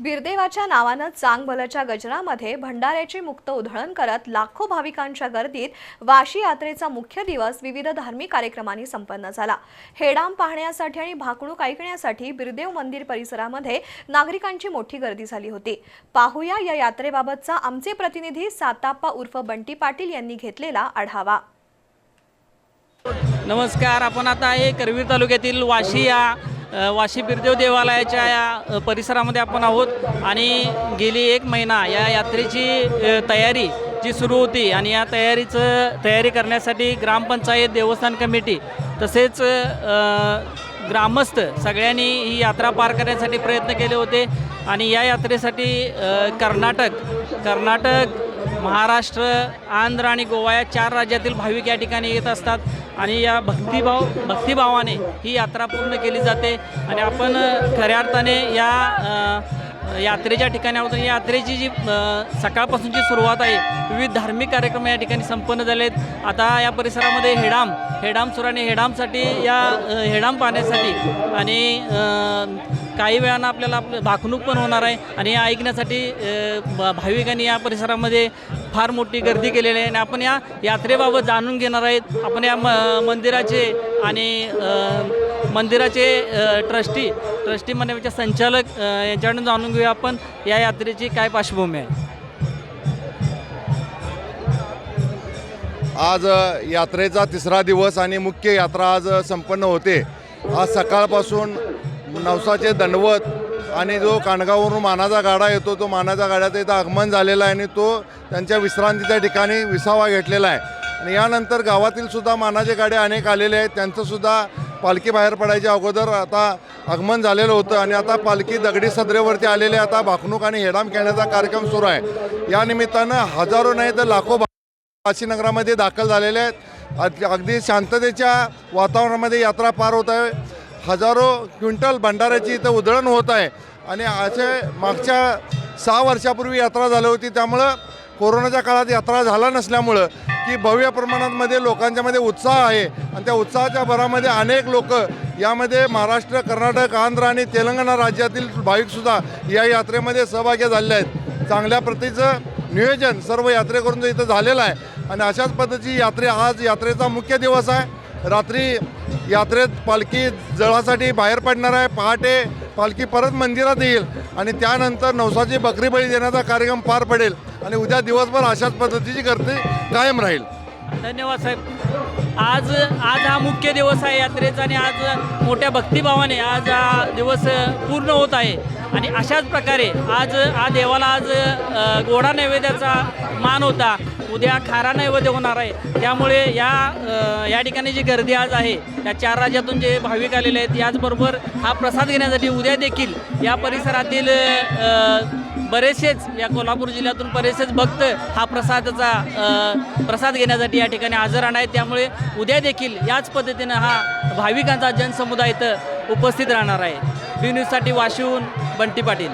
बिरदेवाच्या नावानं चांगभलच्या गजरामध्ये भंडाऱ्याची मुक्त उधळण करत लाखो भाविकांच्या गर्दीत वाशी यात्रेचा मुख्य दिवस विविध धार्मिक कार्यक्रमांनी संपन्न झाला. हेडाम पाहण्यासाठी आणि भाकणूक ऐकण्यासाठी बिरदेव मंदिर परिसरामध्ये नागरिकांची मोठी गर्दी झाली होती. पाहूया या यात्रेबाबतचा आमचे प्रतिनिधी साताप्पा उर्फ बंटी पाटील यांनी घेतलेला आढावा. नमस्कार आपण आता आहे करवीर तालुक्यातील वाशी या वाशी बिरदेव देवालयाच्या या परिसरामध्ये आपण आहोत आणि गेली एक महिना या यात्रेची तयारी जी सुरू होती आणि या तयारीचं तयारी करण्यासाठी ग्रामपंचायत देवस्थान कमिटी तसेच ग्रामस्थ सगळ्यांनी ही यात्रा पार करण्यासाठी प्रयत्न केले होते आणि या यात्रेसाठी कर्नाटक कर्नाटक महाराष्ट्र आंध्र आणि गोवा या चार राज्यातील भाविक या ठिकाणी येत असतात आणि या भक्तिभाव भक्तिभावाने ही यात्रा पूर्ण केली जाते. आणि आपण खऱ्या अर्थाने या यात्रेच्या ठिकाणी आहोत. आणि यात्रेची जी सकाळपासूनची सुरुवात आहे विविध धार्मिक कार्यक्रम या ठिकाणी संपन्न झाले आहेत आता या परिसरामध्ये हेडाम हेडाम सुरू आणि हेडामसाठी या हेडाम पाहण्यासाठी आणि काही वेळानं आपल्याला आपलं भाकणूक पण होणार आहे. आणि हे ऐकण्यासाठी भाविकांनी या परिसरामध्ये फार मोठी गर्दी केलेली आहे. आणि आपण या यात्रेबाबत जाणून घेणार आहेत. आपण या म मंदिराचे आणि मंदिराचे ट्रस्टी ट्रस्टी मंडळाचे संचालक यांच्याकडून जाणून घेऊया आपण या यात्रेची काय पार्श्वभूमी आहे. आज यात्रेचा तिसरा दिवस आणि मुख्य यात्रा आज संपन्न होते. आज सकाळपासून नवसाचे दंडवत आणि जो कानगाववरून मानाचा गाडा येतो तो मानाचा गाड्याचं इथं आगमन झालेला आहे आणि तो त्यांच्या विश्रांतीच्या ठिकाणी विसावा घेतलेला आहे. आणि यानंतर गावातील सुद्धा मानाचे गाड्या अनेक आलेले आहेत. त्यांचंसुद्धा पालखी बाहेर पडायच्या अगोदर आता आगमन झालेलं होतं आणि आता पालखी दगडी सदरेवरती आलेले आहे. आता भाकणूक आणि हेडाम खेळण्याचा कार्यक्रम सुरू आहे. या निमित्तानं हजारो नाही तर लाखो काशीनगरामध्ये दाखल झालेले आहेत. अग- अगदी शांततेच्या वातावरणामध्ये यात्रा पार होत आहे. हजारो क्विंटल भंडाऱ्याची इथं उधळण होत आहे. आणि असे मागच्या सहा वर्षापूर्वी यात्रा झाली होती. त्यामुळं कोरोनाच्या काळात यात्रा झाला नसल्यामुळं की भव्य प्रमाणामध्ये लोकांच्यामध्ये उत्साह आहे. आणि त्या उत्साहाच्या भरामध्ये अनेक लोक यामध्ये महाराष्ट्र कर्नाटक आंध्र आणि तेलंगणा राज्यातील भाविकसुद्धा या यात्रेमध्ये सहभागी झाले आहेत. चांगल्या प्रतीचं नियोजन सर्व यात्रेकरूंचं इथं झालेलं आहे. आणि अशाच पद्धतीची यात्रे आज यात्रेचा मुख्य दिवस आहे. रात्री यात्रेत पालखी जळासाठी बाहेर पडणार आहे. पहाटे पालखी परत मंदिरात येईल. आणि त्यानंतर नवसाची बकरी बळी देण्याचा कार्यक्रम पार पडेल. आणि उद्या दिवसभर अशाच पद्धतीची गर्दी कायम राहील. धन्यवाद साहेब. आज आज हा मुख्य दिवस आहे यात्रेचा आणि आज मोठ्या भक्तिभावाने आज हा दिवस पूर्ण होत आहे. आणि अशाच प्रकारे आज हा देवाला आज गोडा नैवेद्याचा मान होता. उद्या खारा नैवेद्य होणार आहे. त्यामुळे या या ठिकाणी जी गर्दी आज आहे या चार राज्यातून जे भाविक आलेले आहेत याचबरोबर हा प्रसाद घेण्यासाठी उद्या देखील या परिसरातील बरेचसेच या कोल्हापूर जिल्ह्यातून बरेचसेच भक्त हा प्रसादाचा प्रसाद घेण्यासाठी या ठिकाणी हजर राहणार आहेत. त्यामुळे उद्या देखील याच पद्धतीनं हा भाविकांचा जनसमुदाय इथं उपस्थित राहणार आहे. बी न्यूजसाठी वाशिवून बंटी पाटील.